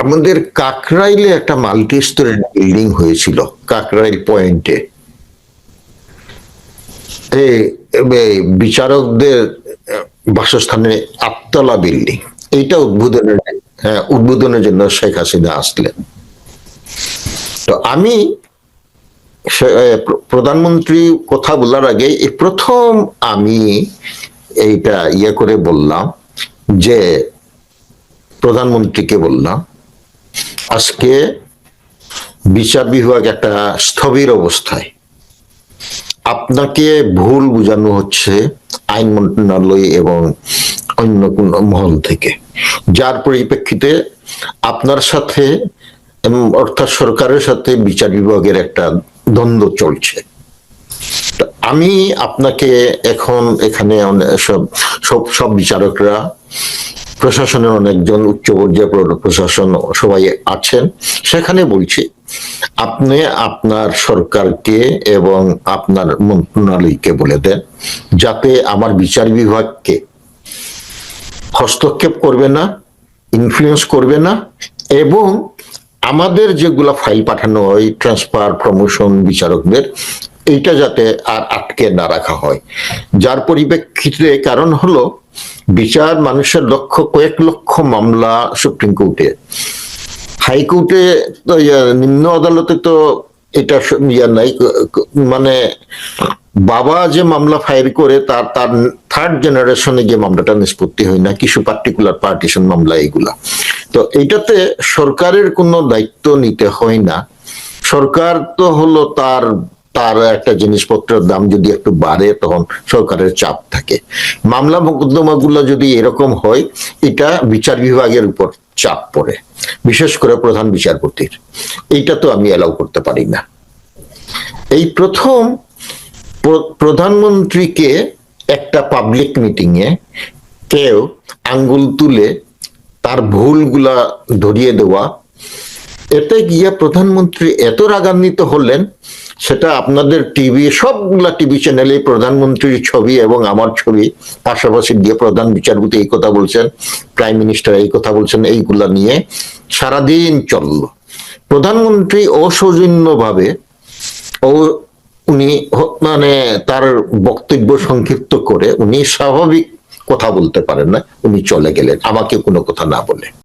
আমাদের কাকরাইলে একটা multi storeyed building হয়েছিল, কাকরাইল পয়েন্টে বিচারকদের বাসস্থানে আটতলা বিল্ডিং এইটা উদ্বোধনের হ্যাঁ উদ্বোধনের জন্য শেখ হাসিনা আসলেন। তো আমি প্রধানমন্ত্রী কথা বলার আগে প্রথম আমি এইটা ইয়ে করে বললাম যে প্রধানমন্ত্রীকে বললাম আজকে বিচার বিভাগ একটা স্থবির অবস্থায়। আপনাকে ভুল বোঝানো হচ্ছে আইন মন্ত্রণালয় এবং অন্য কোন মহল থেকে। যার পরিপ্রেক্ষিতে আপনার সাথে অর্থাৎ সরকারের সাথে বিচার বিভাগের একটা দ্বন্দ্ব চলছে। আমি আপনাকে এখন এখানে সব সব সব বিচারকরা প্রশাসনের অনেকজন উচ্চ পর্যায়ে প্র- প্রশাসন সবাই আছেন। সেখানে বলছি, আপনি আপনার সরকারকে এবং আপনার মন্ত্রণালয়কে বলে দেন, যাতে আমার বিচার বিভাগকে হস্তক্ষেপ করবে না ইনফ্লুয়েন্স করবে না, এবং আমাদের যেগুলা ফাইল পাঠানো হয় ট্রান্সফার প্রমোশন বিচারকদের এইটা যাতে আর আটকে না রাখা হয়। যার পরিপ্রেক্ষিতে কারণ হলো, বিচার মানুষের লক্ষ কয়েক লক্ষ মামলা সুপ্রিম কোর্টে। হাইকোর্টে নিম্ন আদালতে তো এটা ইয়া নাই মানে বাবা যে মামলা ফাইল করে, তার তার থার্ড জেনারেশনে যে মামলাটা নিষ্পত্তি হয় না, কিছু পার্টিকুলার পার্টিশন মামলা এগুলা তো এইটাতে সরকারের কোনো দায়িত্ব নিতে হয় না। সরকার তো হলো তার তার একটা জিনিসপত্রের দাম যদি একটু বাড়ে, তখন সরকারের চাপ থাকে। মামলা মোকদ্দমাগুলো যদি এরকম হয়, এটা বিচার বিভাগের উপর চাপ পড়ে। বিশেষ করে প্রধান বিচারপতির। এইটা তো আমি এলাও করতে পারি না। এই প্রথম প্রধানমন্ত্রীকে একটা পাবলিক মিটিং এ কেউ আঙ্গুল তুলে তার ভুলগুলা ধরিয়ে দেওয়া, এতে গিয়ে প্রধানমন্ত্রী এত রাগান্বিত হলেন সেটা আপনাদের টিভি সবগুলা টিভি চ্যানেলে প্রধানমন্ত্রীর ছবি এবং আমার ছবি, পাশাপাশি দিয়ে প্রধান বিচারপতি এই কথা বলছেন প্রাইম মিনিস্টার এই কথা বলছেন, এইগুলা নিয়ে সারাদিন চলল। প্রধানমন্ত্রী অসৌজন্যভাবে ও উনি মানে তার বক্তব্য সংক্ষিপ্ত করে উনি স্বাভাবিক কথা বলতে পারেন না, উনি চলে গেলেন, আমাকে কোনো কথা না বলে।